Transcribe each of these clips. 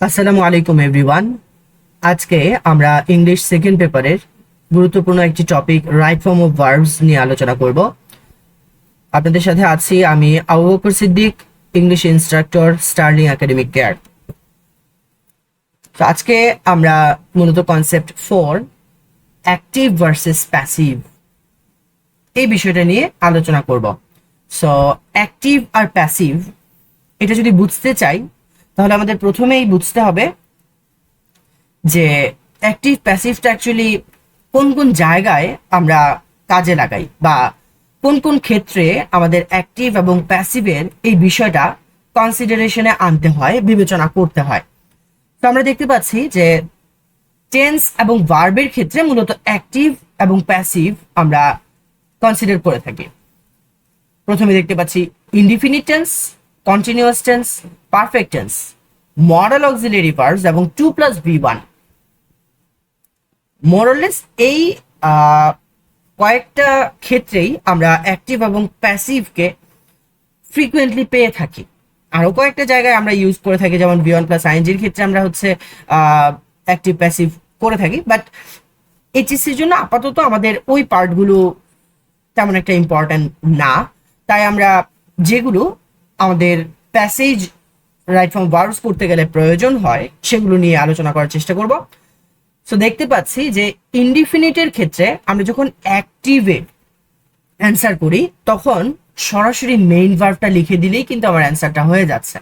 আসসালামু আলাইকুম এভরিওয়ান আজকে আমরা ইংলিশ সেকেন্ড পেপারের গুরুত্বপূর্ণ একটি topic right form of verbs নিয়ে আলোচনা করব। আপনাদের সাথে আছি আমি Abu Bakar Siddique English instructor sterling academic care তো আজকে আমরা মূলত concept for active versus passive এই বিষয়টা নিয়ে আলোচনা করব। সো অ্যাক্টিভ আর প্যাসিভ এটা যদি বুঝতে চাই তাহলে আমাদের প্রথমেই বুঝতে হবে যে অ্যাক্টিভ প্যাসিভটা অ্যাকচুয়ালি কোন কোন জায়গায় আমরা কাজে লাগাই বা কোন কোন ক্ষেত্রে আমাদের অ্যাক্টিভ এবং প্যাসিভের এই বিষয়টা কনসিডারেশনে আনতে হয়, বিবেচনা করতে হয়। তো আমরা দেখতে পাচ্ছি যে টেন্স এবং ভার্বের ক্ষেত্রে মূলত অ্যাক্টিভ এবং প্যাসিভ আমরা কনসিডার করে থাকি। প্রথমে দেখতে পাচ্ছি indefinite tense continuous tense perfect tense modal auxiliary verbs এবং to plus V one more or less এই কয়েকটা ক্ষেত্রেই আমরা অ্যাক্টিভ এবং প্যাসিভকে ফ্রিকুয়েন্টলি পেয়ে থাকি। আরও কয়েকটা জায়গায় আমরা ইউজ করে থাকি, যেমন বিয়ন প্লাস আইনজির ক্ষেত্রে আমরা হচ্ছে অ্যাক্টিভ প্যাসিভ করে থাকি। বাট এইচএসসির জন্য আপাতত আমাদের ওই পার্টগুলো তেমন একটা ইম্পর্ট্যান্ট না। তাই আমরা যেগুলো আমাদের প্যাসেজ রাইট ফ্রম ভার্বস করতে গেলে প্রয়োজন হয়, সেগুলো নিয়ে আলোচনা করার চেষ্টা করব। সো দেখতে পাচ্ছি যে ইনডিফিনিটের ক্ষেত্রে আমরা যখন অ্যাক্টিভে অ্যান্সার করি, তখন সরাসরি মেইন ভার্বটা লিখে দিলেই কিন্তু আমার অ্যান্সারটা হয়ে যাচ্ছে।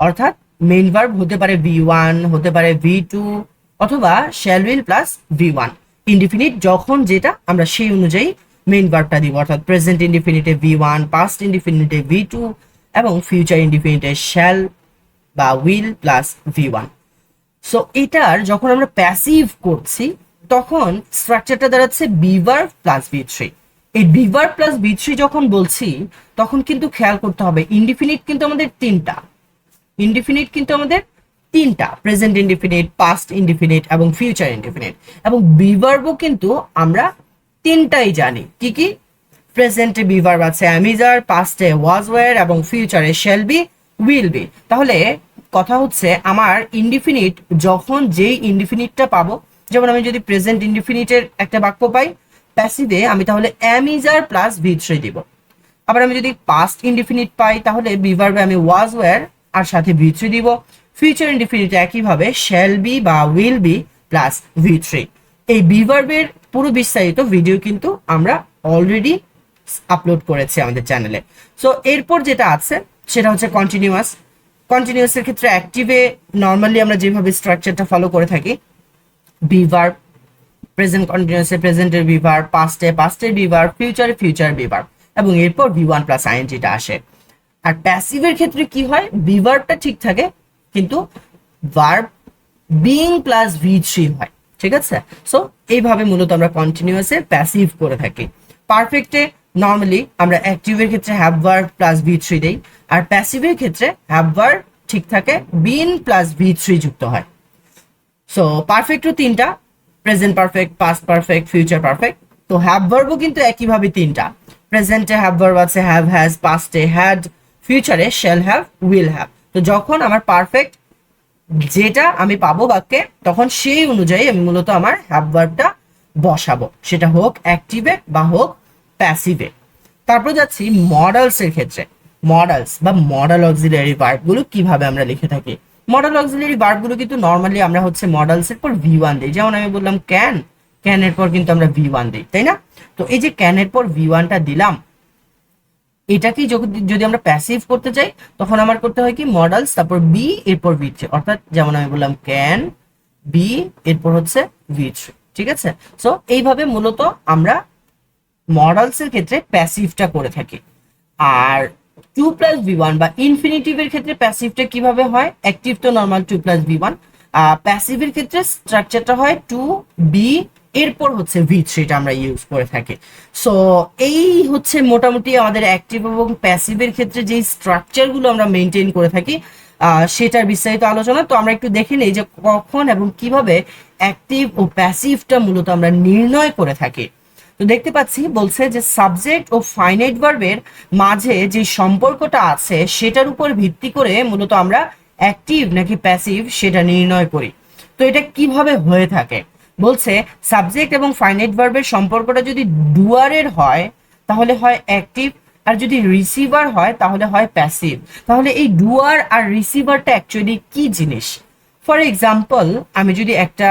অর্থাৎ মেইন ভার্ব হতে পারে ভি ওয়ান হতে পারে ভি টু অথবা shall will plus V one indefinite যখন যেটা, আমরা সেই অনুযায়ী মেইন ভার্বটা দিব। অর্থাৎ প্রেজেন্ট ইনডিফিনিটে ভি ওয়ান পাস্ট ইনডিফিনিটে ভি টু এবং ফিউচার ইনডিফিনিটে শ্যাল বা will plus V one so এটার যখন আমরা প্যাসিভ করছি, তখন স্ট্রাকচারটা দাঁড়াচ্ছে বিভার প্লাস বি থ্রি এই বিভার প্লাস বি থ্রি যখন বলছি, তখন কিন্তু খেয়াল করতে হবে ইনডিফিনিট কিন্তু আমাদের তিনটা। ইনডিফিনিট কিন্তু আমাদের তিনটা প্রেজেন্ট ইনডিফিনিট পাস্ট ইনডিফিনিট এবং ফিউচার ইনডিফিনিট এবং বিভার্বও কিন্তু আমরা তিনটাই জানি। কি কি? প্রেজেন্টে বিভার্ব আছে অ্যামিজার পাস্টে ওয়াজ ওয়ার এবং ফিউচারে শেল বি উইল বি তাহলে কথা হচ্ছে আমার ইনডিফিনিট যখন যেই ইনডিফিনিটটা পাবো, যেমন আমি যদি প্রেজেন্ট ইনডিফিনিটের একটা বাক্য পাই প্যাসিভে আমি তাহলে অ্যামিজার প্লাস ভি থ্রি দিব। আবার আমি যদি পাস্ট ইনডিফিনিট পাই, তাহলে বিভার্বে আমি ওয়াজ ওয়ার আর সাথে ভি থ্রি দিব। ফিউচার ইনডিফিনিট একইভাবে শ্যাল বি বা will be plus V three এই বিভার্বের পুরো বিস্তারিত ভিডিও কিন্তু আমরা অলরেডি আপলোড করেছি আমাদের চ্যানেলে সো এরপর যেটা আছে, সেটা হচ্ছে কন্টিনিউয়াস কন্টিনিউয়াসের ক্ষেত্রে অ্যাক্টিভে নর্মালি আমরা যেভাবে স্ট্রাকচারটা ফলো করে থাকি বিভার্ব প্রেজেন্ট কন্টিনিউয়াসে প্রেজেন্টের বিভার পাস্টে পাস্টের বিভার ফিউচারে ফিউচার বিভার এবং এরপর ভি ওয়ান প্লাস আইএনজিটা আসে। আর প্যাসিভের ক্ষেত্রে কি হয়? বিভার্বটা ঠিক থাকে, কিন্তু verb being plus V three হয়, ঠিক আছে? সো এইভাবে মূলত আমরা কন্টিনিউয়াসে প্যাসিভ করে থাকি। পারফেক্টে নর্মালি আমরা অ্যাক্টিভের ক্ষেত্রে have verb plus V three দেই। আর প্যাসিভের ক্ষেত্রে হ্যাভ ভার্ব ঠিক থাকে বিন প্লাস ভি থ্রি যুক্ত হয়। সো পারফেক্টও তিনটা present perfect past perfect future perfect তো হ্যাভ ভার্বও কিন্তু একইভাবে তিনটা। প্রেজেন্টে হ্যাভ ভার্ব আছে হ্যাভ হ্যাজ পাস্টে হ্যাড ফিউচারে শ্যাল হ্যাভ উইল হ্যাভ তো যখন আমার পারফেক্ট যেটা আমি পাবো বাক্যে, তখন সেই অনুযায়ী আমি মূলত আমার হ্যাভ ভার্বটা বসাবো। সেটা হোক অ্যাক্টিভে বা হোক প্যাসিভে তারপর যাচ্ছি মডেলস এর ক্ষেত্রে। মডেলস বা মডেল অক্সিলারি ভার্বগুলো কীভাবে আমরা লিখে থাকি? মডেল অক্সিলারি ভার্বগুলো কিন্তু নর্মালি আমরা হচ্ছে মডেলস এর পর ভি ওয়ান দিই। যেমন আমি বললাম ক্যান ক্যান এর পর কিন্তু আমরা ভি ওয়ান দিই, তাই না? তো এই যে ক্যান এর পর ভি ওয়ানটা দিলাম এটাকেই যদি আমরা প্যাসিভ করতে চাই, তখন আমার করতে হয় কি? মডেলস তারপর বি এরপর ভি অর্থাৎ যেমন আমি বললাম ক্যান বি এরপর হচ্ছে ভি ঠিক আছে? সো এইভাবে মূলত আমরা মডেলস এর ক্ষেত্রে প্যাসিভটা করে থাকি। আর টু প্লাস ভি ওয়ান বা ইনফিনিটিভের ক্ষেত্রে প্যাসিভটা কীভাবে হয়? অ্যাক্টিভ তো normal to plus V one প্যাসিভের ক্ষেত্রে স্ট্রাকচারটা হয় টু বি এরপর হচ্ছে ভি থ্রিটা আমরা ইউজ করে থাকি। সো এই হচ্ছে মোটামুটি আমাদের অ্যাক্টিভ এবং প্যাসিভের ক্ষেত্রে যেই স্ট্রাকচারগুলো আমরা মেনটেন করে থাকি সেটার বিস্তারিত আলোচনা। তো আমরা একটু দেখে নেই যে কখন এবং কীভাবে অ্যাক্টিভ ও প্যাসিভটা মূলত আমরা নির্ণয় করে থাকি। তো দেখতে পাচ্ছি বলছে যে সাবজেক্ট ও ফাইনাইট ভার্বের মাঝে যে সম্পর্কটা আছে, সেটার উপর ভিত্তি করে মূলত আমরা অ্যাক্টিভ নাকি প্যাসিভ সেটা নির্ণয় করি। তো এটা কীভাবে হয়ে থাকে? বলছে সাবজেক্ট এবং ফাইনাইট ভার্বের সম্পর্কটা যদি ডুয়ারের হয়, তাহলে হয় অ্যাক্টিভ আর যদি রিসিভার হয়, তাহলে হয় প্যাসিভ তাহলে এই ডুয়ার আর রিসিভারটা অ্যাকচুয়ালি কি জিনিস? ফর এক্সাম্পল আমি যদি একটা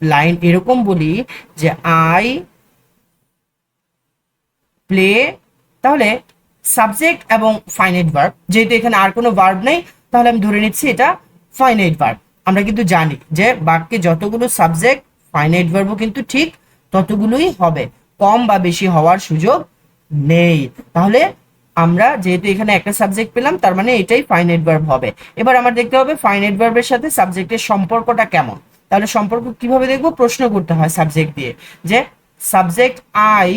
লাইন এরকম বলি যে আই প্লে তাহলে সাবজেক্ট এবং ফাইনাইট ভার্ব যেহেতু এখানে আর কোনো ভার্ব নেই, তাহলে আমি ধরে নিচ্ছি এটা ফাইনাইট ভার্ব আমরা কিন্তু জানি যে বাক্যে যতগুলো সাবজেক্ট ফাইনাইট ভার্বও কিন্তু ঠিক ততগুলোই হবে। কম বা বেশি হওয়ার সুযোগ নেই। তাহলে আমরা যেহেতু এখানে একটা সাবজেক্ট পেলাম, তার মানে এটাই ফাইনাইট ভার্ব হবে। এবার আমার দেখতে হবে ফাইনাইট ভার্বের সাথে সাবজেক্টের সম্পর্কটা কেমন? তাহলে সম্পর্ক কীভাবে দেখব? প্রশ্ন করতে হয় সাবজেক্ট দিয়ে। যে সাবজেক্ট আই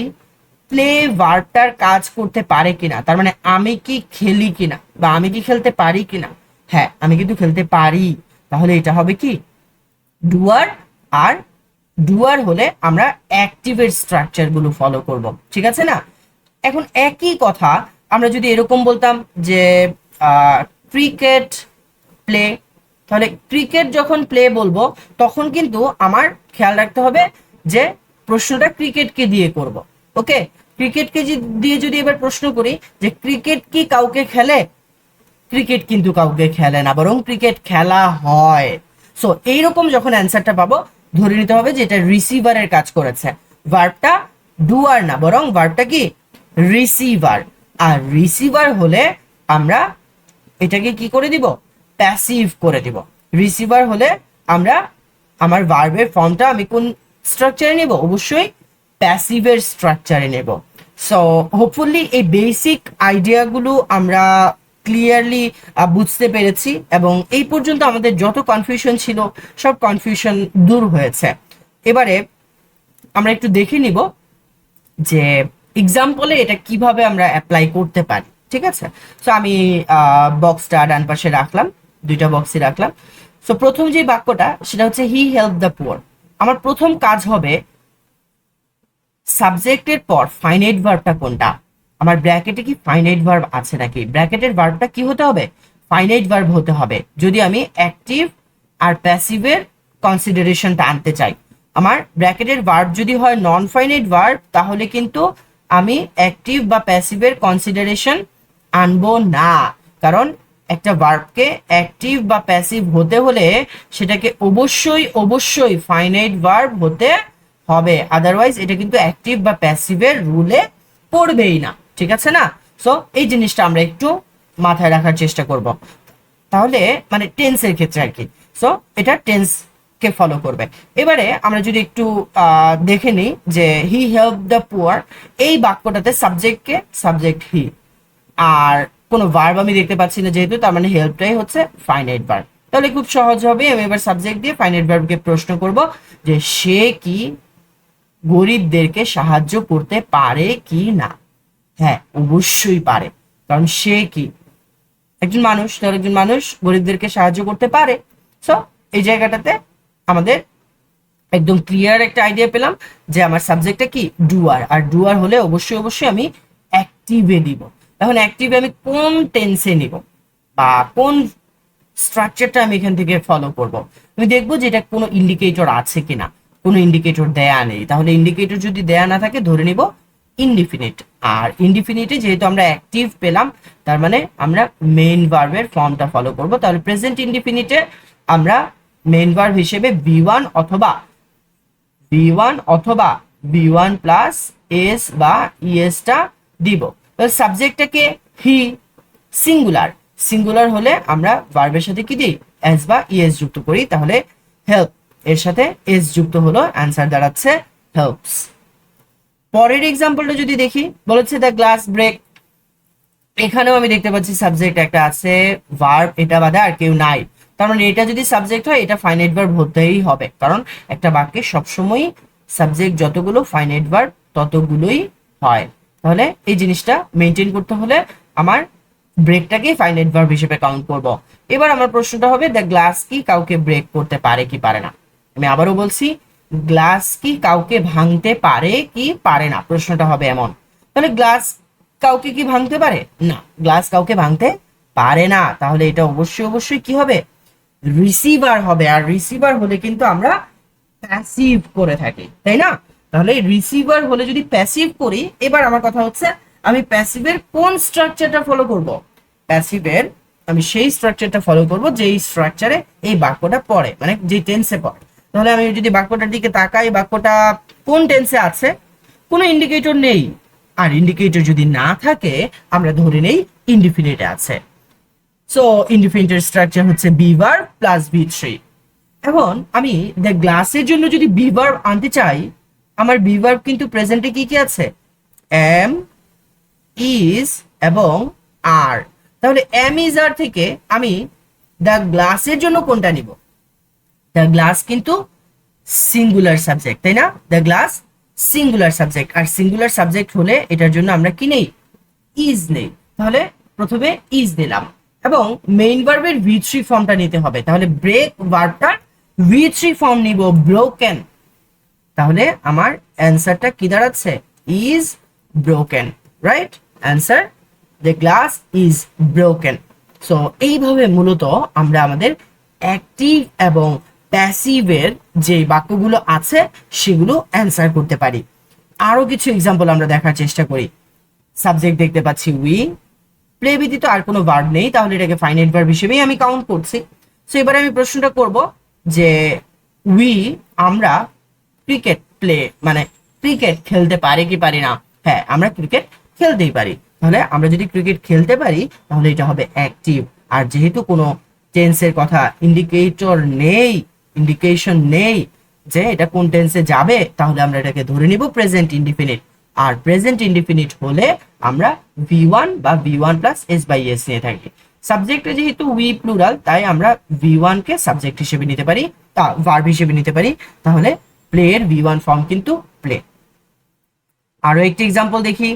প্লে ভার্বটার কাজ করতে পারে কিনা, তার মানে আমি কি খেলি কিনা বা আমি কি খেলতে পারি কিনা? হ্যাঁ আমি কিন্তু খেলতে পারি। তাহলে এটা হবে কি? ডুয়ার আর ডুয়ার হলে আমরা অ্যাক্টিভের স্ট্রাকচারগুলো ফলো করব। ঠিক আছে না? এখন একই কথা আমরা যদি এরকম বলতাম যে ক্রিকেট প্লে তাহলে ক্রিকেট যখন প্লে বলব, তখন কিন্তু আমার খেয়াল রাখতে হবে যে প্রশ্নটা ক্রিকেটকে দিয়ে করব। ওকে? ক্রিকেটকে দিয়ে যদি এবার প্রশ্ন করি যে ক্রিকেট কি কাউকে খেলে? ক্রিকেট কিন্তু কাউকে খেলে না, বরং ক্রিকেট খেলা হয়। সো এইরকম যখন অ্যান্সারটা পাবো, ধরে নিতে হবে যে এটা রিসিভারের কাজ করেছে। ভার্বটা ডুয়ার না, বরং ভার্বটা কি? রিসিভার আর রিসিভার হলে আমরা এটাকে কি করে দিব? প্যাসিভ করে দিব। রিসিভার হলে আমরা আমার ভার্বের ফর্মটা আমি কোন স্ট্রাকচারে নেব? অবশ্যই প্যাসিভের স্ট্রাকচারে নেব। সো হোপফুলি এই বেসিক আইডিয়াগুলো আমরা ক্লিয়ারলি বুঝতে পেরেছি এবং এই পর্যন্ত আমাদের যত কনফিউশন ছিল, সব কনফিউশন দূর হয়েছে। এবারে আমরা একটু দেখে নিব যে এক্সাম্পলে এটা কীভাবে আমরা অ্যাপ্লাই করতে পারি, ঠিক আছে? সো আমি বক্সটা ডান পাশে রাখলাম। দুইটা বক্সে রাখলাম। সো প্রথম যে বাক্যটা, সেটা হচ্ছে হি হেল্প দ্য পুয়ার আমার প্রথম কাজ হবে সাবজেক্টের পর ফাইনাইট ভার্বটা কোনটা? আমার ব্র্যাকেটে কি ফাইনাইট ভার্ব আছে নাকি? ব্র্যাকেটের ভার্বটা কি হতে হবে? ফাইনাইট ভার্ব হতে হবে। যদি আমি অ্যাক্টিভ আর প্যাসিভের কনসিডারেশনটা আনতে চাই। আমার ব্র্যাকেটের ভার্ব যদি হয় নন ফাইনাইট ভার্ব তাহলে কিন্তু আমি অ্যাক্টিভ বা প্যাসিভের কনসিডারেশন আনব না। কারণ একটা ভার্বকে অ্যাক্টিভ বা প্যাসিভ হতে হলে সেটাকে অবশ্যই অবশ্যই ফাইনাইট ভার্ব হতে হবে। আদারওয়াইজ এটা কিন্তু অ্যাক্টিভ বা প্যাসিভের রুলে পড়বেই না। ঠিক আছে না? সো এই জিনিসটা আমরা একটু মাথায় রাখার চেষ্টা করব। তাহলে মানে টেন্সের ক্ষেত্রে আর কি। সো এটা টেন্স কে ফলো করবে। এবারে আমরা যদি একটু দেখে নিই যে হি হেল্প দ্য পুয়ার এই বাক্যটাতে সাবজেক্ট কে? সাবজেক্ট হি আর কোনো ভার্ব আমি দেখতে পাচ্ছি না যেহেতু, তার মানে হেল্পটাই হচ্ছে ফাইনাইট ভার্ব তাহলে খুব সহজ হবে, আমি এবার সাবজেক্ট দিয়ে ফাইনাইট ভার্বকে প্রশ্ন করব যে সে কি গরিবদেরকে সাহায্য করতে পারে কি না? হ্যাঁ অবশ্যই পারে। কারণ সে কি? একজন মানুষ তার একজন মানুষ গরিবদেরকে সাহায্য করতে পারে। সো এই জায়গাটাতে আমাদের একদম ক্লিয়ার একটা আইডিয়া পেলাম যে আমার সাবজেক্টটা কি? ডুয়ার আর ডুয়ার হলে অবশ্যই অবশ্যই আমি অ্যাক্টিভে দিব। এখন অ্যাক্টিভে আমি কোন টেন্সে নিব? বা কোন স্ট্রাকচারটা আমি এখান থেকে ফলো করব? আমি দেখব যে এটা কোনো ইন্ডিকেটর আছে কিনা। কোনো ইন্ডিকেটর দেয়া নেই। তাহলে ইন্ডিকেটর যদি দেয়া না থাকে, ধরে নিব ইনডিফিনিট আর ইনডিফিনিটে যেহেতু আমরা অ্যাক্টিভ পেলাম, তার মানে আমরা মেইন ভার্বের ফর্মটা ফলো করব। তাহলে প্রেজেন্ট ইনডিফিনিটে আমরা মেইন ভার্ব হিসেবে বি ওয়ান অথবা বি ওয়ান অথবা বি ওয়ান প্লাস এস বা ইএসটা দিব। সাবজেক্টটাকে হি সিঙ্গুলার সিঙ্গুলার হলে আমরা ভার্বের সাথে কি দিই? এস বা ইএস যুক্ত করি, তাহলে হেল্প এর সাথে এস যুক্ত হলো অ্যান্সার দাঁড়াচ্ছে হেল্পস পরের এক্সাম্পলটা যদি দেখি, বলেছে দ্য গ্লাস ব্রেক এখানেও আমি দেখতে পাচ্ছি সাবজেক্ট একটা আছে ভার্ব এটা বাদে আর কেউ নাই। তার মানে এটা যদি সাবজেক্ট হয়, এটা ফাইনাইট ভার্ব হতেই হবে। কারণ একটা বাক্যে সবসময়ই সাবজেক্ট যতগুলো ফাইনাইট ভার্ব ততগুলোই হয়। তাহলে এই জিনিসটা মেনটেন করতে হলে আমার ব্রেকটাকে ফাইনাইট ভার্ব হিসেবে কাউন্ট করব। এবার আমার প্রশ্নটা হবে দ্য গ্লাস কি কাউকে ব্রেক করতে পারে কি পারে না? আমি আবারও বলছি গ্লাস কি কাউকে ভাঙতে পারে কি পারে না? প্রশ্নটা হবে এমন। তাহলে গ্লাস কাউকে কি ভাঙতে পারে? না গ্লাস কাউকে ভাঙতে পারে না। তাহলে এটা অবশ্যই অবশ্যই কি হবে? রিসিভার হবে। আর রিসিভার হলে কিন্তু আমরা প্যাসিভ করে থাকি, তাই না? তাহলে রিসিভার হলে যদি প্যাসিভ করি, এবার আমার কথা হচ্ছে আমি প্যাসিভের কোন স্ট্রাকচারটা ফলো করব? প্যাসিভের আমি সেই স্ট্রাকচারটা ফলো করব যেই স্ট্রাকচারে এই বাক্যটা পড়ে মানে যে টেন্সে পড়ে। তাহলে আমি যদি বাক্যটার দিকে তাকাই, বাক্যটা কোন টেন্সে আছে? কোনো ইন্ডিকেটর নেই। আর ইন্ডিকেটর যদি না থাকে, আমরা ধরে নেই ইনডিফিনিটে আছে। সো ইনডিফিনিটের স্ট্রাকচার হচ্ছে be verb plus V three এখন আমি দ্য গ্লাসের জন্য যদি বি ভার্ব আনতে চাই আমার বি ভার্ব কিন্তু প্রেজেন্টে কি কি আছে? এম ইজ এবং আর তাহলে এম ইজ আর থেকে আমি দ্য গ্লাসের জন্য কোনটা নিব? দ্য গ্লাস কিন্তু সিঙ্গুলার সাবজেক্ট তাই না? দ্য গ্লাস সিঙ্গুলার সাবজেক্ট আর সিঙ্গুলার সাবজেক্ট হলে এটার জন্য আমরা কি নেই? ইজ নেই। তাহলে প্রথমে ইজ দিলাম। এবং মেইন ভার্বের ভি থ্রি ফর্মটা নিতে হবে। তাহলে ব্রেক ভার্বটার ভি থ্রি ফর্ম নিব ব্রোকেন তাহলে আমার অ্যান্সারটা কি দাঁড়াচ্ছে? Is broken right answer the glass is broken so এইভাবে মূলত আমরা আমাদের অ্যাক্টিভ এবং প্যাসিভের যে বাক্যগুলো আছে, সেগুলো অ্যান্সার করতে পারি। আরও কিছু এক্সাম্পল আমরা দেখার চেষ্টা করি। সাবজেক্ট দেখতে পাচ্ছি উই প্লে ব্যতীত আর কোনো ভার্ব নেই, তাহলে এটাকে ফাইনাইট ভার্ব হিসেবেই আমি কাউন্ট করছি। সো এবারে আমি প্রশ্নটা করব যে উই আমরা ক্রিকেট প্লে মানে ক্রিকেট খেলতে পারি কি পারি না? হ্যাঁ আমরা ক্রিকেট খেলতেই পারি। তাহলে আমরা যদি ক্রিকেট খেলতে পারি, তাহলে এটা হবে অ্যাক্টিভ আর যেহেতু কোনো টেন্সের কথা ইন্ডিকেটর নেই ইন্ডিকেশন নেই যে এটা কোন টেন্সে যাবে, তাহলে আমরা এটাকে ধরে নিব প্রেজেন্ট ইনডিফিনিট আর প্রেজেন্ট ইনডিফিনিট হলে আমরা ভি ওয়ান বা V one plus S by S নিয়ে থাকি। সাবজেক্টে যেহেতু উই প্লুরাল তাই আমরা ভি ওয়ানকে সাবজেক্ট হিসেবে নিতে পারি, তা ভার্ব হিসেবে নিতে পারি। তাহলে প্লে এর ভি ওয়ান ফর্ম কিন্তু প্লে আরও একটি এক্সাম্পল দেখি।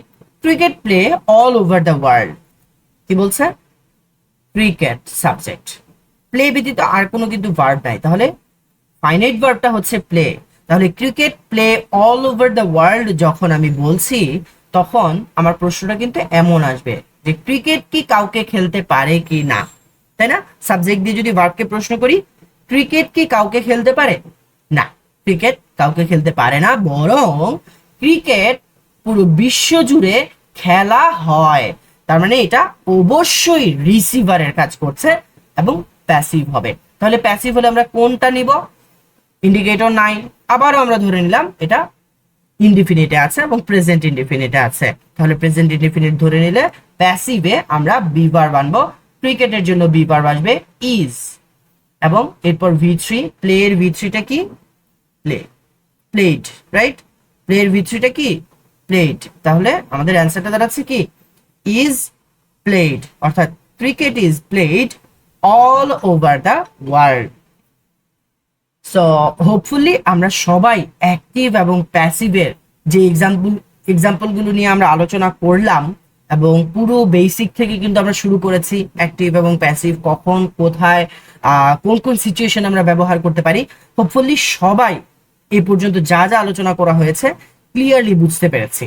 Cricket play all over the world কি বলছে? ক্রিকেট সাবজেক্ট প্লে ব্যতীত আর কোনো কিন্তু ভার্ব নাই। তাহলে ফাইনাইট ভার্বটা হচ্ছে প্লে তাহলে cricket play all over the world যখন আমি বলছি, তখন আমার প্রশ্নটা কিন্তু এমন আসবে যে ক্রিকেট কি কাউকে খেলতে পারে কি না? তাই না? সাবজেক্ট দিয়ে যদি ভার্বকে প্রশ্ন করি ক্রিকেট কি কাউকে খেলতে পারে? ক্রিকেট কাউকে খেলতে পারে না, বরং ক্রিকেট পুরো বিশ্ব জুড়ে খেলা হয়। তার মানে এটা অবশ্যই রিসিভারের কাজ করছে এবং প্যাসিভ হবে। তাহলে প্যাসিভ হলে আমরা কোনটা নিব? ইন্ডিকেটর নাই আবারও আমরা ধরে নিলাম, এটা ইনডিফিনিটে আছে এবং প্রেজেন্ট ইনডিফিনিটে আছে। তাহলে প্রেজেন্ট ইনডিফিনিট ধরে নিলে প্যাসিভে আমরা বিবার বানবো। ক্রিকেটের জন্য বি ভার্ব আসবে ইজ এবং এরপর ভি থ্রি প্লে এর ভি থ্রিটা কি? প্লে প্লেড রাইট প্লে এর ভি থ্রিটা কি? প্লেড তাহলে আমাদের অ্যান্সারটা দাঁড়াচ্ছে কি? ইজ প্লেড অর্থাৎ cricket is played all over the world so hopefully আমরা সবাই অ্যাক্টিভ এবং প্যাসিভের যে এক্সাম্পল এক্সাম্পলগুলো নিয়ে আমরা আলোচনা করলাম এবং পুরো বেসিক থেকে কিন্তু আমরা শুরু করেছি অ্যাক্টিভ এবং প্যাসিভ কখন, কোথায় কোন কোন সিচুয়েশন আমরা ব্যবহার করতে পারি হোপফুলি সবাই এ পর্যন্ত যা যা আলোচনা করা হয়েছে ক্লিয়ারলি বুঝতে পেরেছি।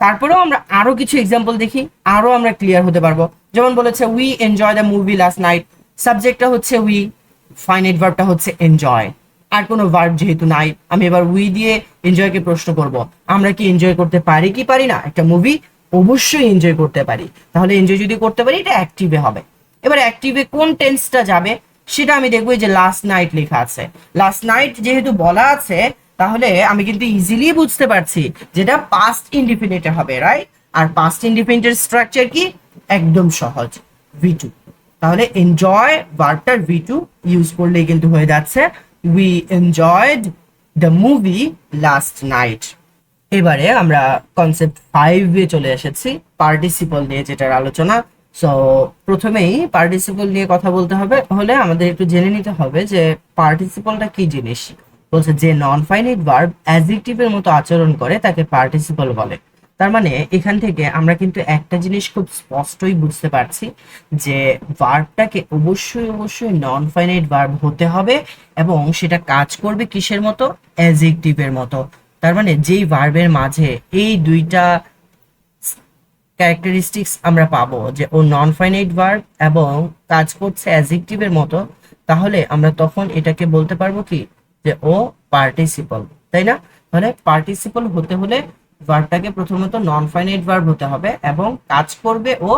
তারপরেও আমরা আরও কিছু এক্সাম্পল দেখি, আরও আমরা ক্লিয়ার হতে পারব। যেমন বলেছে we enjoy the movie last night সাবজেক্টটা হচ্ছে উই ফাইনাইট ভার্বটা হচ্ছে এনজয় আর কোনো ভার্ব যেহেতু নাই, আমি এবার উই দিয়ে এনজয়কে প্রশ্ন করব। আমরা কি এনজয় করতে পারি কি পারি না? একটা মুভি অবশ্যই এনজয় করতে পারি। তাহলে এনজয় যদি করতে পারি, এটা অ্যাক্টিভে হবে। এবার অ্যাক্টিভে কোন টেন্সটা যাবে? সেটা আমি দেখব যে লাস্ট নাইট লেখা আছে। লাস্ট নাইট যেহেতু বলা আছে, তাহলে আমি কিন্তু ইজিলি বুঝতে পারছি যেটা পাস্ট ইনডিফিনিটে হবে রাইট আর পাস্ট ইনডিফিনিটের স্ট্রাকচার কি? একদম সহজ ভি টু তাহলে এনজয় ভার্বটার ভি টু ইউজ করলেই কিন্তু হয়ে যাচ্ছে। We enjoyed the movie last night এবারে আমরা কনসেপ্ট ফাইভে চলে এসেছি পার্টিসিপল নিয়ে যেটার আলোচনা। সো প্রথমেই পার্টিসিপল নিয়ে কথা বলতে হবে। হলে আমাদের একটু জেনে নিতে হবে যে পার্টিসিপলটা কি জিনিস? বলছে যে নন ফাইনাইট ভার্ব অ্যাডজেক্টিভের মতো আচরণ করে তাকে পার্টিসিপল বলে। তার মানে এখান থেকে আমরা কিন্তু একটা জিনিস খুব স্পষ্টই বুঝতে পারছি যে ভার্বটাকে অবশ্যই অবশ্যই নন ফাইনাইট ভার্ব হতে হবে এবং সেটা কাজ করবে কিসের মতো? অ্যাডজেক্টিভের মতো। তার মানে যেই ভার্বের মাঝে এই দুইটা ক্যারেক্টারিস্টিক্স আমরা পাবো, যে ও নন ফাইনাইট ভার্ব এবং কাজ করছে অ্যাজেক্টিভের মতো, তাহলে আমরা তখন এটাকে বলতে পারব কি? যে ও পার্টিসিপল তাই না? মানে পার্টিসিপল হতে হলে ভার্বটাকে প্রথমত নন ফাইনাইট ভার্ব হতে হবে এবং কাজ করবে ও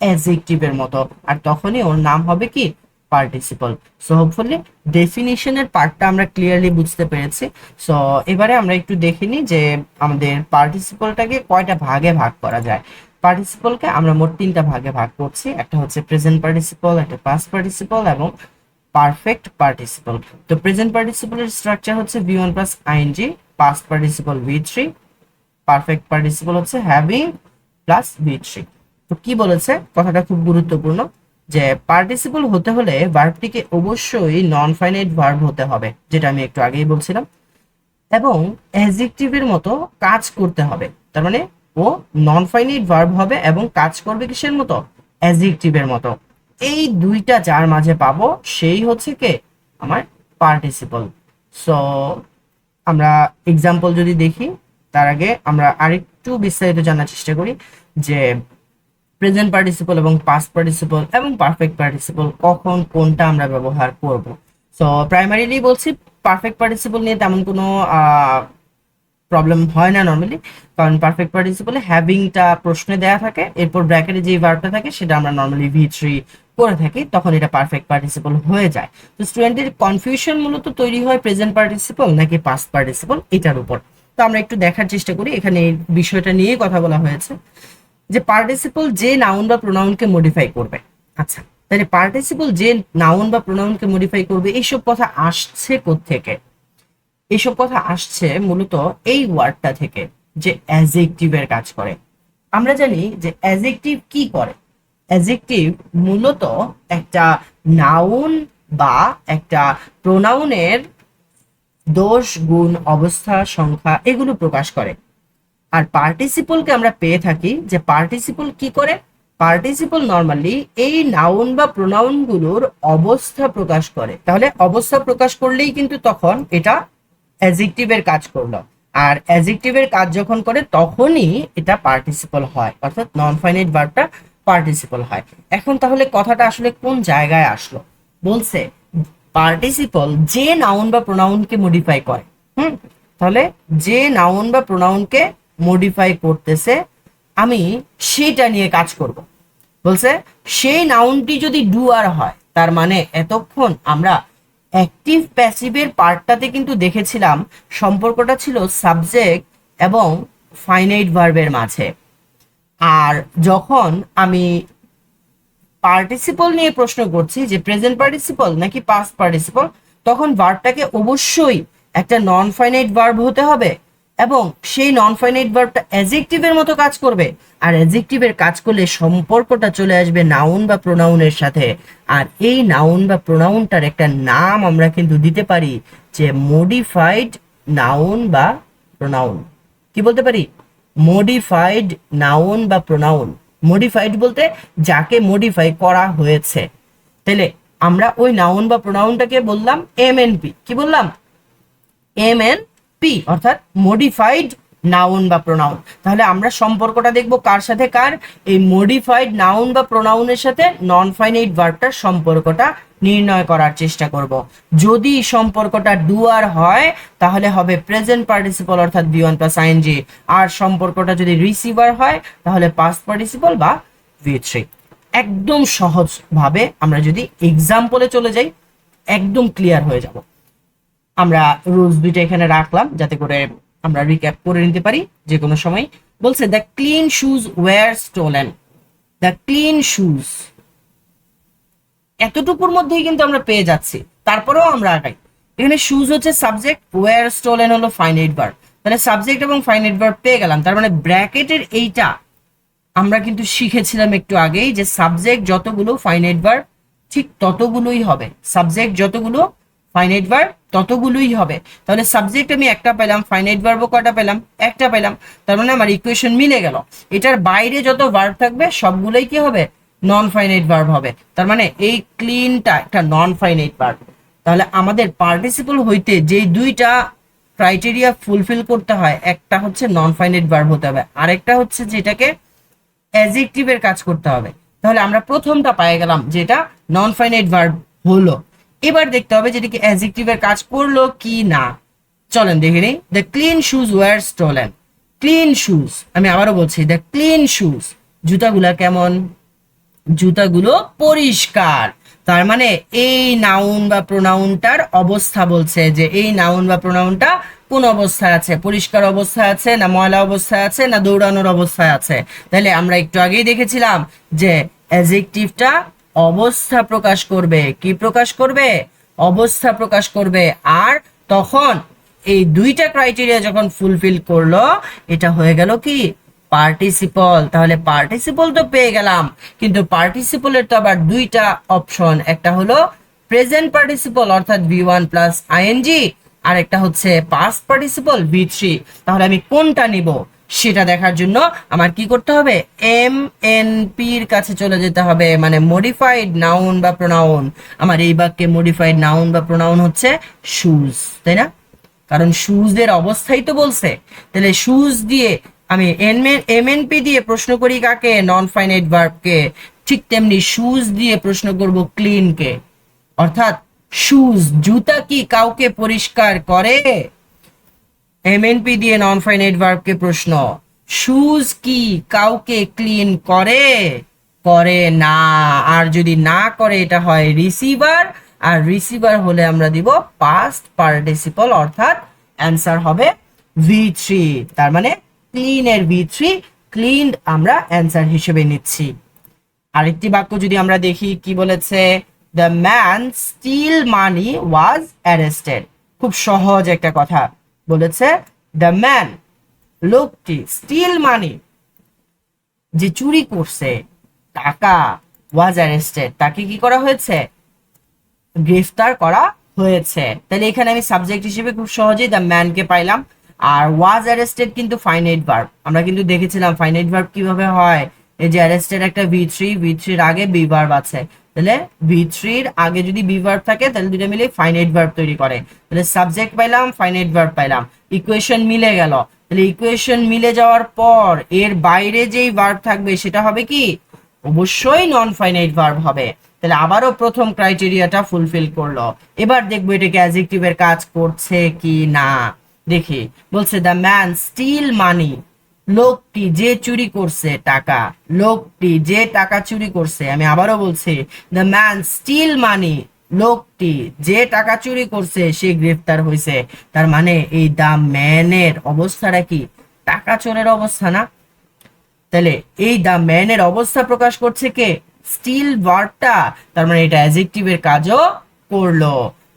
অ্যাজেক্টিভের মতো, আর তখনই ওর নাম হবে কি? পার্টিসিপল সো হোপফুলি ডেফিনিশনের পার্টটা আমরা ক্লিয়ারলি বুঝতে পেরেছি। সো এবারে আমরা একটু দেখে নিই যে আমাদের পার্টিসিপলটাকে কয়টা ভাগে ভাগ করা যায়। পার্টিসিপলকে আমরা মোট তিনটা ভাগে ভাগ করছি। একটা হচ্ছে প্রেজেন্ট পার্টিসিপল একটা পাস্ট পার্টিসিপল এবং পারফেক্ট পার্টিসিপল তো প্রেজেন্ট পার্টিসিপলের স্ট্রাকচার হচ্ছে V one plus I N G past participle V three perfect participle হচ্ছে হ্যাভিং প্লাস ভি থ্রি তো কি বলেছে? কথাটা খুব গুরুত্বপূর্ণ যে পার্টিসিপল হতে হলে ভার্বটিকে অবশ্যই নন ফাইনাইট ভার্ব হতে হবে, যেটা আমি একটু আগেই বলছিলাম। এবং অ্যাজেক্টিভের মতো কাজ করতে হবে। তার মানে ও নন ফাইনাইট ভার্ব হবে এবং কাজ করবে কিসের মতো? অ্যাজেক্টিভের মতো। এই দুইটা যার মাঝে পাবো, সেই হচ্ছে কে? আমার পার্টিসিপল সো আমরা এক্সাম্পল যদি দেখি, তার আগে আমরা আরেকটু বিস্তারিত জানার চেষ্টা করি যে প্রেজেন্ট পার্টিসিপল এবং পাস্ট পার্টিসিপল এবং পারফেক্ট পার্টিসিপল কখন কোনটা আমরা ব্যবহার করব। সো প্রাইমারিলি বলছি পারফেক্ট পার্টিসিপল নিয়ে তেমন কোনো প্রবলেম হয় না নর্মালি কারণ পারফেক্ট পার্টিসিপলে হ্যাভিংটা প্রশ্নে দেয়া থাকে, এরপর ব্র্যাকেটে যে ভার্বটা থাকে, সেটা আমরা নর্মালি ভি থ্রি করে থাকি, তখন এটা পারফেক্ট পার্টিসিপল হয়ে যায়। তো স্টুডেন্টের কনফিউশন মূলত তৈরি হয় প্রেজেন্ট পার্টিসিপল নাকি পাস্ট পার্টিসিপল এটার উপর। তো আমরা একটু দেখার চেষ্টা করি, এখানে এই বিষয়টা নিয়ে কথা বলা হয়েছে। যে পার্টিসিপল যে নাউন বা প্রোনাউনকে মডিফাই করবে আচ্ছা তাহলে পার্টিসিপল যে নাউন বা প্রোনাউনকে মডিফাই করবে, এইসব কথা আসছে থেকে এইসব কথা আসছে মূলত এই ওয়ার্ডটা থেকে যে অ্যাজেক্টিভের কাজ করে। আমরা জানি যে অ্যাজেক্টিভ কি করে? অ্যাজেক্টিভ মূলত একটা নাউন বা একটা প্রোনাউনের দোষ গুণ অবস্থা, সংখ্যা এগুলো প্রকাশ করে। আর পার্টিসিপলকে আমরা পেয়ে থাকি যে পার্টিসিপল কি করে? পার্টিসিপল নর্মালি এই নাউন বা প্রোনাউনগুলোর অবস্থা প্রকাশ করে। তাহলে অবস্থা প্রকাশ করলেই কিন্তু তখন এটা অ্যাজেক্টিভের কাজ করল। আর অ্যাজেক্টিভের কাজ যখন করে, তখনই এটা পার্টিসিপল হয়। অর্থাৎ নন ফাইনাইট ভার্বটা পার্টিসিপল হয়। এখন তাহলে কথাটা আসলে কোন জায়গায় আসলো? বলছে পার্টিসিপল যে নাউন বা প্রোনাউনকে মডিফাই করে। হুম? তাহলে যে নাউন বা প্রোনাউনকে মডিফাই করতেছে, আমি সেটা নিয়ে কাজ করব। বলছে, সেই নাউনটি যদি ডুয়ার হয়, তার মানে এতক্ষণ আমরা অ্যাক্টিভ প্যাসিভের পার্টটাতে কিন্তু দেখেছিলাম, সম্পর্কটা ছিল সাবজেক্ট এবং ফাইনাইট ভার্বের মাঝে। আর যখন আমি পার্টিসিপল নিয়ে প্রশ্ন করছি, যে প্রেজেন্ট পার্টিসিপল নাকি পাস্ট পার্টিসিপল তখন ভার্বটাকে অবশ্যই একটা নন ফাইনাইট ভার্ব হতে হবে। এবং সেই নন ফাইনাইট ভার্বটা অ্যাজেক্টিভের মতো কাজ করবে। আর অ্যাজেক্টিভের কাজ করলে সম্পর্কটা চলে আসবে নাউন বা প্রোনাউনের সাথে। আর এই নাউন বা প্রোনাউনটার একটা নাম আমরা কিন্তু দিতে পারি যে মডিফাইড নাউন বা প্রোনাউন কি বলতে পারি? মডিফাইড নাউন বা প্রোনাউন মডিফাইড বলতে যাকে মডিফাই করা হয়েছে। তাহলে আমরা ওই নাউন বা প্রোনাউনটাকে বললাম এম এন পি কি বললাম? এম এন পি অর্থাৎ মডিফাইড নাউন বা প্রোনাউন তাহলে আমরা সম্পর্কটা দেখব কার সাথে কার? এই মডিফাইড নাউন বা প্রোনাউনের সাথে নন ফাইনাইট ভার্বটার সম্পর্কটা নির্ণয় করার চেষ্টা করব। যদি সম্পর্কটা ডুয়ার হয়, তাহলে হবে প্রেজেন্ট পার্টিসিপল অর্থাৎ V one plus I N G আর সম্পর্কটা যদি রিসিভার হয়, তাহলে পাস্ট পার্টিসিপল বা ভি থ্রি একদম সহজভাবে আমরা যদি এক্সাম্পলে চলে যাই, একদম ক্লিয়ার হয়ে যাব। আমরা রুলস দুইটা এখানে রাখলাম যাতে করে আমরা রিক্যাপ করে নিতে পারি যে কোনো সময়। বলছে the clean shoes were stolen the clean shoes এতটুকুর মধ্যেই কিন্তু আমরা পেয়ে যাচ্ছি। তারপরেও আমরা আগাই। এখানে শুজ হচ্ছে সাবজেক্ট ওয়ার স্টোলেন হলো ফাইনাইট ভার্ব তাহলে সাবজেক্ট এবং ফাইনাইট ভার্ব পেয়ে গেলাম। তার মানে ব্র্যাকেটের এইটা আমরা কিন্তু শিখেছিলাম একটু আগেই যে সাবজেক্ট যতগুলো ফাইনাইট ভার্ব ঠিক ততগুলোই হবে। সাবজেক্ট যতগুলো ফাইনাইট ভার্ব ততগুলোই হবে। তাহলে সাবজেক্ট আমি একটা পেলাম ফাইনাইট ভার্বও কটা পেলাম? একটা পেলাম। তার মানে আমার ইকুয়েশন মিলে গেল। এটার বাইরে যত ভার্ব থাকবে, সবগুলোই কি হবে? নন ফাইনাইট ভার্ব হবে। তার মানে এই ক্লিনটা একটা নন ফাইনাইট ভার্ব তাহলে আমাদের পার্টিসিপল হইতে যেই দুইটা ক্রাইটেরিয়া ফুলফিল করতে হয়, একটা হচ্ছে নন ফাইনাইট ভার্ব হতে হবে। আরেকটা হচ্ছে যেটাকে অ্যাজেক্টিভের কাজ করতে হবে। তাহলে আমরা প্রথমটা পেয়ে গেলাম, যেটা নন ফাইনাইট ভার্ব হলো। এবার দেখতে হবে যেটা কি অ্যাজেক্টিভের কাজ করল কি না। চলেন দেখে নিই। The clean shoes were stolen clean shoes আমি আবারও বলছি দ্য ক্লিন শুজ জুতাগুলা কেমন? জুতাগুলো পরিষ্কার। তার মানে এই নাউন বা প্রোনাউনটার অবস্থা বলছে যে এই নাউন বা প্রোনাউনটা কোন অবস্থায় আছে? পরিষ্কার অবস্থায় আছে না ময়লা অবস্থায় আছে না দৌড়ানোর অবস্থায় আছে? তাহলে আমরা একটু আগেই দেখেছিলাম যে অ্যাজেক্টিভটা অবস্থা প্রকাশ করবে। কি প্রকাশ করবে? অবস্থা প্রকাশ করবে। আর তখন এই দুইটা ক্রাইটেরিয়া যখন ফুলফিল করল, এটা হয়ে গেল কি? পার্টিসিপল তাহলে পার্টিসিপল তো পেয়ে গেলাম, কিন্তু পার্টিসিপলের তো আবার দুইটা অপশন একটা হলো প্রেজেন্ট পার্টিসিপল অর্থাৎ ভি ওয়ান প্লাস আইএনজি আর একটা হচ্ছে পাস্ট পার্টিসিপল ভি থ্রি তাহলে আমি কোনটা নিব? সেটা দেখার জন্য আমার কি করতে হবে? এম এন পির কাছে চলে যেতে হবে মানে মডিফাইড নাউন বা প্রোনাউন আমার এই বাক্যে মডিফাইড নাউন বা প্রোনাউন হচ্ছে শুজ তাই না? কারণ শুজের অবস্থাই তো বলছে। তাহলে শুজ দিয়ে আমি এমএনপি দিয়ে প্রশ্ন করি কাকে? নন ফাইনাইট ভার্বকে ঠিক তেমনি শুজ দিয়ে প্রশ্ন করব ক্লিনকে অর্থাৎ শুজ জুতা কি কাউকে পরিষ্কার করে? এমএনপি দিয়ে নন ফাইনাইট ভার্বকে প্রশ্ন। শুজ কি কাউকে ক্লিন করে? করে না। আর যদি না করে, এটা হয় রিসিভার আর রিসিভার হলে আমরা দিব পাস্ট পার্টিসিপল অর্থাৎ অ্যান্সার হবে ভি থ্রি তার মানে ক্লিন এর ভি থ্রি ক্লিন আমরা অ্যান্সার হিসেবে নিচ্ছি। আরেকটি বাক্য যদি আমরা দেখি, কি বলেছে? The man steal money was arrested খুব সহজ একটা কথা। বলেছে দ্য ম্যান লোকটি স্টিল মানি যে চুরি করছে, টাকা ওয়াজ অ্যারেস্টেড তাকে কি করা হয়েছে? গ্রেফতার করা হয়েছে। তাহলে এখানে আমি সাবজেক্ট হিসেবে খুব সহজেই দ্য ম্যানকে পাইলাম। আর ওয়াজ অ্যারেস্টেড কিন্তু ফাইনাইট ভার্ব আমরা কিন্তু দেখেছিলাম ফাইনাইট ভার্ব কীভাবে হয়? এই যে অ্যারেস্টেড একটা ভি থ্রি ভি থ্রির আগে বি ভার্ব আছে। তাহলে ভি থ্রির আগে যদি বি ভার্ব থাকে, তাহলে দুটো মিলে ফাইনাইট ভার্ব তৈরি করে। তাহলে সাবজেক্ট পাইলাম ফাইনাইট ভার্ব পাইলাম। ইকুয়েশন মিলে গেল। তাহলে ইকুয়েশন মিলে যাওয়ার পর এর বাইরে যেই ভার্ব থাকবে, সেটা হবে কি? অবশ্যই নন ফাইনাইট ভার্ব হবে। তাহলে আবারও প্রথম ক্রাইটেরিয়াটা ফুলফিল করল। এবার দেখব এটাকে অ্যাজেক্টিভের কাজ করছে কি না। দেখি। বলছে দ্য ম্যান স্টিল মানি লোকটি যে চুরি করছে টাকা, লোকটি যে টাকা চুরি করছে, আমি আবারও বলছি দ্য ম্যান স্টিল মানি লোকটি যে টাকা চুরি করছে, সে গ্রেফতার হয়েছে। তার মানে এই দ্য ম্যানের অবস্থাটা কি? টাকা চোরের অবস্থা না? তাহলে এই দ্য ম্যানের অবস্থা প্রকাশ করছে কে? স্টিল ভার্বটা তার মানে এটা অ্যাজেক্টিভের কাজও করল।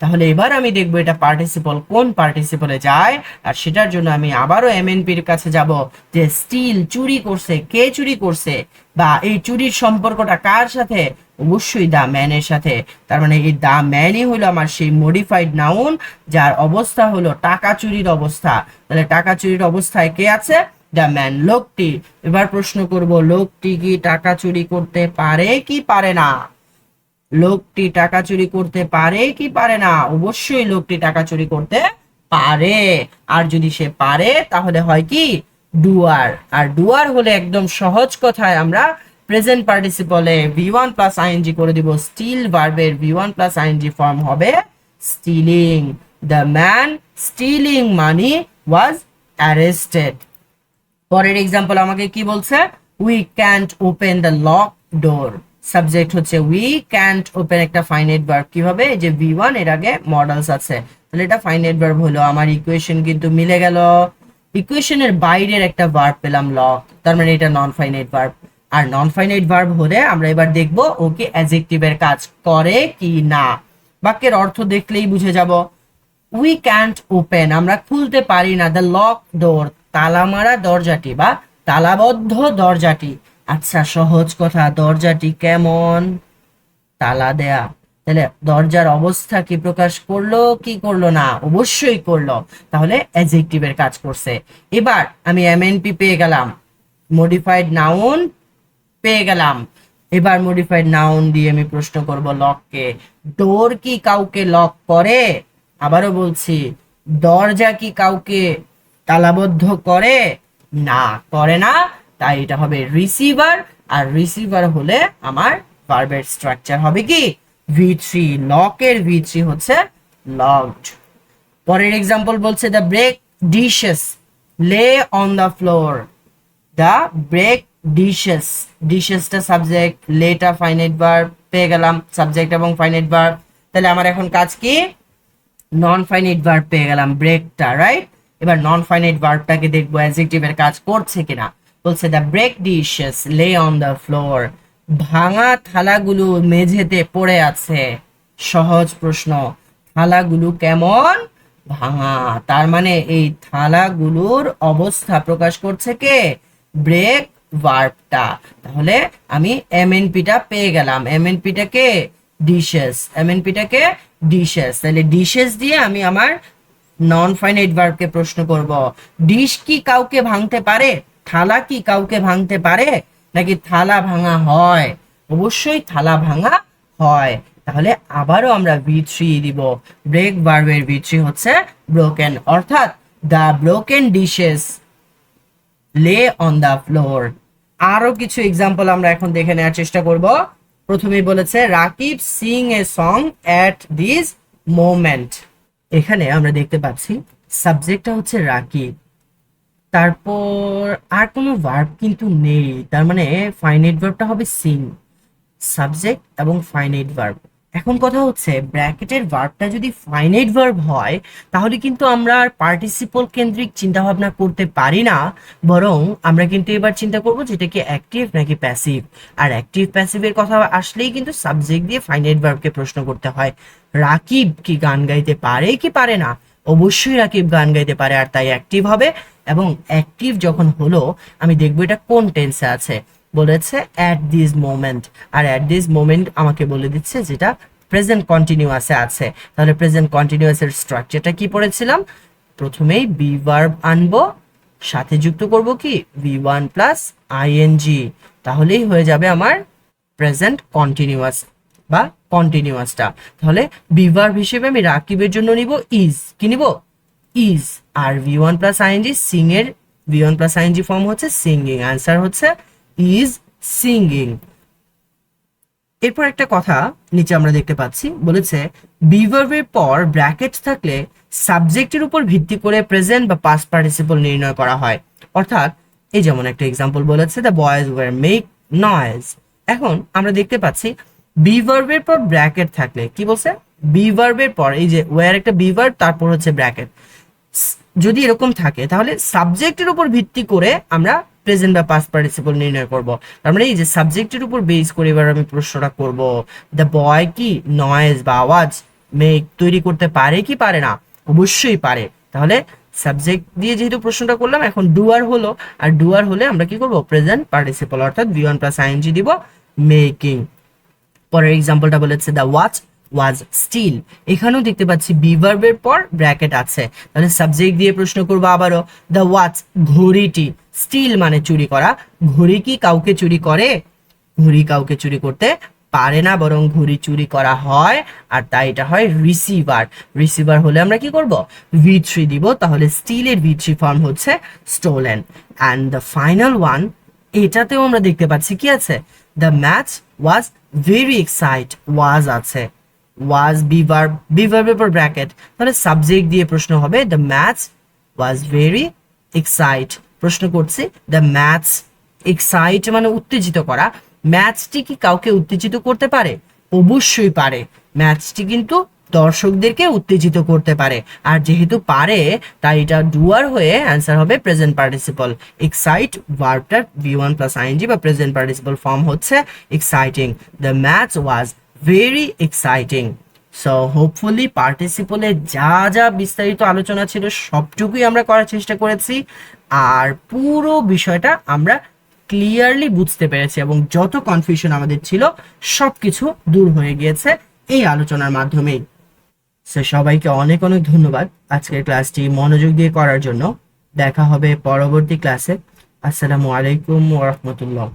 তাহলে এবার আমি দেখব এটা পার্টিসিপল কোন পার্টিসিপলে যায়, আর সেটার জন্য আমি আবারও এমএনপির কাছে যাব যে স্টিল চুরি করছে, কে চুরি করছে, বা এই চুরির সম্পর্কটা কার সাথে? অবশ্যই দা ম্যানের সাথে। তার মানে এই দা ম্যানই হলো আমার সেই মডিফাইড নাউন যার অবস্থা হলো টাকা চুরির অবস্থা। তাহলে টাকা চুরির অবস্থায় কে আছে? দ্য ম্যান লোকটি। এবার প্রশ্ন করব, লোকটি কি টাকা চুরি করতে পারে কি পারে না? লোকটি টাকা চুরি করতে পারে কি পারে না? অবশ্যই লোকটি টাকা চুরি করতে পারে। আর যদি সে পারে, তাহলে হয় কি? ডুয়ার। আর ডুয়ার হলে একদম সহজ কথায় আমরা প্রেজেন্ট পার্টিসিপলে ভি ওয়ান প্লাস আইএনজি করে দিব। স্টিল ভার্বের V one plus ING form হবে stealing the man stealing money was arrested পরের এক্সাম্পল আমাকে কি বলছে? We can't open the lock door subject হচ্ছে উই ক্যান্ট ওপেন একটা ফাইনাইট ভার্ব কীভাবে? যে ভি ওয়ানের আগে মডেলস আছে। তাহলে এটা ফাইনাইট ভার্ব হলো। আমার ইকুয়েশন কিন্তু মিলে গেল। ইকুয়েশনের বাইরের একটা ভার্ব পেলাম লক তার মানে এটা নন ফাইনাইট ভার্ব আর নন ফাইনাইট ভার্ব হলে আমরা এবার দেখব ও কি অ্যাজেক্টিভের কাজ করে কি না। বাক্যের অর্থ দেখলেই বুঝে যাব। উই ক্যান্ট ওপেন আমরা খুলতে পারি না। দ্য লক ডোর তালা মারা দরজাটি বা তালাবদ্ধ দরজাটি। আচ্ছা সহজ কথা, দরজাটি কেমন? তালা দেয়া। তাহলে দরজার অবস্থা কি প্রকাশ করল, কি করল না? অবশ্যই করল। তাহলে অ্যাজেক্টিভের কাজ করছে। এবার আমি এমএনপি পেয়ে গেলাম। মডিফাইড নাউন পেয়ে গেলাম। এবার মডিফাইড নাউন দিয়ে আমি প্রশ্ন করব লককে ডোর কি কাউকে লক করে? আবারও বলছি, দরজা কি কাউকে তালাবদ্ধ করে? না করে না। তাই এটা হবে রিসিভার আর রিসিভার হলে আমার ভার্বের স্ট্রাকচার হবে কি? ভি থ্রি লকের ভি থ্রি হচ্ছে লকড পরের এক্সাম্পল বলছে the break dishes lay on the floor the break dishes ডিশেসটা subject লেটা ফাইনাইট ভার্ব পেয়ে গেলাম সাবজেক্ট এবং ফাইনাইট ভার্ব তাহলে আমার এখন কাজ কি? নন ফাইনাইট ভার্ব পেয়ে গেলাম ব্রেকটা রাইট এবার নন ফাইনাইট ভার্বটাকে দেখব অ্যাডজেক্টিভের কাজ করছে কিনা। বলছে the break dishes lay on the floor ভাঙা থালাগুলো মেঝেতে পড়ে আছে। সহজ প্রশ্ন, থালাগুলো কেমন? ভাঙা। তার মানে এই থালাগুলোর অবস্থা প্রকাশ করছে কে? ব্রেক ভার্বটা তাহলে আমি এমএনপিটা পেয়ে গেলাম। এমএনপিটাকে ডিশেস। এমএনপিটাকে ডিশেস। তাহলে ডিশেস দিয়ে আমি আমার নন ফাইনাইট ভার্বকে প্রশ্ন করব। ডিশ কি কাউকে ভাঙতে পারে? থালা কি কাউকে ভাঙতে পারে? নাকি থালা ভাঙা হয়? অবশ্যই থালা ভাঙা হয়। তাহলে আবারও আমরা ভি থ্রি দিব। ব্রেক ভার্বের ভি থ্রি হচ্ছে ব্রোকেন অর্থাৎ the broken dishes lay on the floor আরও কিছু এক্সাম্পল আমরা এখন দেখে নেওয়ার চেষ্টা করব। প্রথমেই বলেছে, Rakib sing a song at this moment এখানে আমরা দেখতে পাচ্ছি সাবজেক্টটা হচ্ছে রাকিব। তারপর আর কোনো ভার্ব কিন্তু নেই। তার মানে ফাইনাইট ভার্বটা হবে সিন সাবজেক্ট এবং ফাইনাইট ভার্ব এখন কথা হচ্ছে, ব্র্যাকেটের ভার্বটা যদি ফাইনাইট ভার্ব হয়, তাহলে কিন্তু আমরা আর পার্টিসিপল কেন্দ্রিক চিন্তা ভাবনা করতে পারি না, বরং আমরা কিন্তু এবার চিন্তা করব যেটা কি অ্যাক্টিভ নাকি প্যাসিভ আর অ্যাক্টিভ প্যাসিভের কথা আসলেই কিন্তু সাবজেক্ট দিয়ে ফাইনাইট ভার্বকে প্রশ্ন করতে হয়। রাকিব কি গান গাইতে পারে কি পারে না? অবশ্যই রাকিব গান গাইতে পারে আর তাই অ্যাক্টিভ হবে এবং অ্যাক্টিভ যখন হলো, আমি দেখব এটা কোন টেন্সে আছে। বলেছে অ্যাট দিস মোমেন্ট আর অ্যাট দিস মোমেন্ট আমাকে বলে দিচ্ছে যেটা প্রেজেন্ট কন্টিনিউয়াসে আছে। তাহলে প্রেজেন্ট কন্টিনিউয়াসের স্ট্রাকচারটা কি পড়েছিলাম? প্রথমেই বি ভার্ব আনব, সাথে যুক্ত করব কি? ভি ওয়ান প্লাস আইএনজি তাহলেই হয়ে যাবে আমার প্রেজেন্ট কন্টিনিউয়াস বা কন্টিনিউয়াসটা তাহলে বি ভার্ব হিসেবে আমি রাকিবের জন্য নিব ইজ কি নিব? Is are V one plus ING sing এর V one plus ING form হচ্ছে সিঙ্গিং অ্যান্সার হচ্ছে ইজ সিঙ্গিং এরপর একটা কথা নিচে আমরা দেখতে পাচ্ছি, বলেছে বিভার্বের পর ব্র্যাকেট থাকলে সাবজেক্টের উপর ভিত্তি করে প্রেজেন্ট বা পাস্ট পার্টিসিপল নির্ণয় করা হয়। অর্থাৎ এই যেমন একটা এক্সাম্পল বলেছে the boys were make noise এখন আমরা দেখতে পাচ্ছি বিভার্বের পর ব্র্যাকেট থাকলে, কি বলছে? বিভার্বের পর, এই যে ওয়ার একটা বিভার্ব তারপর হচ্ছে ব্র্যাকেট। যদি এরকম থাকে, তাহলে সাবজেক্টের উপর ভিত্তি করে আমরা প্রেজেন্ট বা পাস্ট পার্টিসিপল নির্ণয় করব। তার মানে এই যে সাবজেক্টের উপর বেস করে এবার আমি প্রশ্নটা করব। দ্য বয় কি নয়েজ বা আওয়াজ মেক তৈরি করতে পারে কি পারে না? অবশ্যই পারে। তাহলে সাবজেক্ট দিয়ে যেহেতু প্রশ্নটা করলাম, এখন ডুয়ার হলো। আর ডুয়ার হলে আমরা কি করব? প্রেজেন্ট পার্টিসিপল অর্থাৎ ভি ওয়ান প্লাস আইএনজি দিব মেকিং পরের এক্সাম্পলটা বলেছে দ্য ওয়াচ ওয়াজ স্টিল এখানেও দেখতে পাচ্ছি বিভার্বের পর ব্র্যাকেট আছে। তাহলে সাবজেক্ট দিয়ে প্রশ্ন করব আবারও। দ্য ওয়াচ ঘড়িটি স্টিল মানে চুরি করা। ঘড়ি কি কাউকে চুরি করে? ঘড়ি কাউকে চুরি করতে পারে না, বরং ঘড়ি চুরি করা হয়, আর তাই এটা হয় রিসিভার রিসিভার হলে আমরা কি করব? ভি থ্রি দিব, তাহলে স্টিলের ভি থ্রি ফর্ম হচ্ছে stolen and the final one এটাতেও আমরা দেখতে পাচ্ছি কি আছে? The match was very excite was আছে। Was beaver beaver paper bracket তাহলে সাবজেক্ট দিয়ে প্রশ্ন হবে the maths was very excite প্রশ্ন করছি দ্য ম্যাথস এক্সাইট মানে উত্তেজিত করা। ম্যাথসটি কি কাউকে উত্তেজিত করতে পারে? অবশ্যই পারে। ম্যাথসটি কিন্তু দর্শকদেরকে উত্তেজিত করতে পারে। আর যেহেতু পারে, তাই এটা ডুয়ার হয়ে অ্যান্সার হবে প্রেজেন্ট পার্টিসিপল। এক্সাইট ভার্বটার ভি ওয়ান প্লাস আইনজি বা প্রেজেন্ট পার্টিসিপল ফর্ম হচ্ছে exciting the match was very exciting so hopefully পার্টিসিপলে যা যা বিস্তারিত আলোচনা ছিল সবটুকুই আমরা করার চেষ্টা করেছি। আর পুরো বিষয়টা আমরা ক্লিয়ারলি বুঝতে পেরেছি এবং যত কনফিউশন আমাদের ছিল, সবকিছু দূর হয়ে গিয়েছে এই আলোচনার মাধ্যমেই। সো সবাইকে অনেক অনেক ধন্যবাদ আজকের ক্লাসটি মনোযোগ দিয়ে করার জন্য। দেখা হবে পরবর্তী ক্লাসে। আসসালামু আলাইকুম ওরহমতুল্লাহ